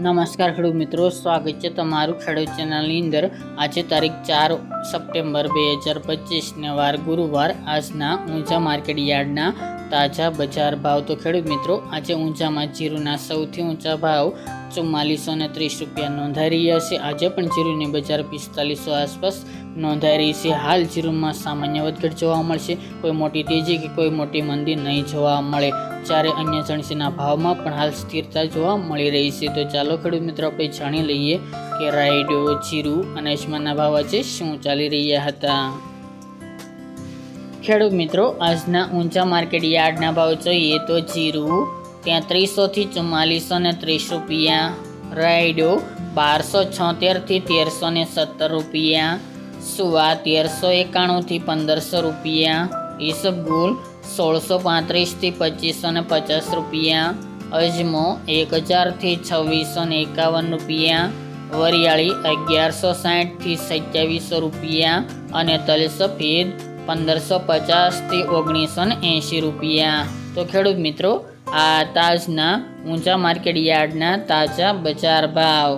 નમસ્કાર ખેડૂત મિત્રો, સ્વાગત છે તમારું ખેડૂત ચેનલની અંદર. આજે તારીખ ચાર સપ્ટેમ્બર બે હજાર પચીસને વાર ગુરુવાર. આજના ઊંચા માર્કેટ યાર્ડના તાજા બજાર ભાવ. તો ખેડૂત મિત્રો, આજે ઊંચામાં જીરુના સૌથી ઊંચા ભાવ ચુમ્માલીસો ને ત્રીસ રૂપિયા નોંધાઈ રહ્યા છે. આજે પણ જીરુની બજાર પિસ્તાલીસો આસપાસ નોંધાઈ રહી છે. હાલ જીરુમાં સામાન્ય વધઘટ જોવા મળશે. કોઈ મોટી તેજી કે કોઈ મોટી મંદી નહીં જોવા મળે. જ્યારે અન્ય જણસીના ભાવમાં પણ હાલ સ્થિરતા જોવા મળી રહી છે. તો ચાલો ખેડૂત મિત્રો, આપણે જાણી લઈએ કે રાયડો, જીરું અને અજમાના ભાવ આજે શું ચાલી રહ્યા હતા. ખેડૂત મિત્રો, આજના ઊંચા માર્કેટ યાર્ડના ભાવ જોઈએ તો જીરું ત્યાં ત્રીસોથી ચુમ્માલીસો ને ત્રીસ રૂપિયા. રાયડો બારસો છોતેરથી તેરસો ને સત્તર રૂપિયા. સુવા તેરસો એકાણુંથી પંદરસો રૂપિયા. ઈસબગુલ સોળસો પાંત્રીસથી પચીસો ને પચાસ રૂપિયા. અજમો એક હજારથી છવ્વીસો ને એકાવન રૂપિયા. વરિયાળી અગિયારસો સાઠથી સત્યાવીસો રૂપિયા અને તલ સફેદ પંદરસો પચાસથી ઓગણીસો ને એંશી રૂપિયા. તો ખેડૂત મિત્રો આ તાજના ઊંચા માર્કેટ યાર્ડના તાજા બજાર ભાવ.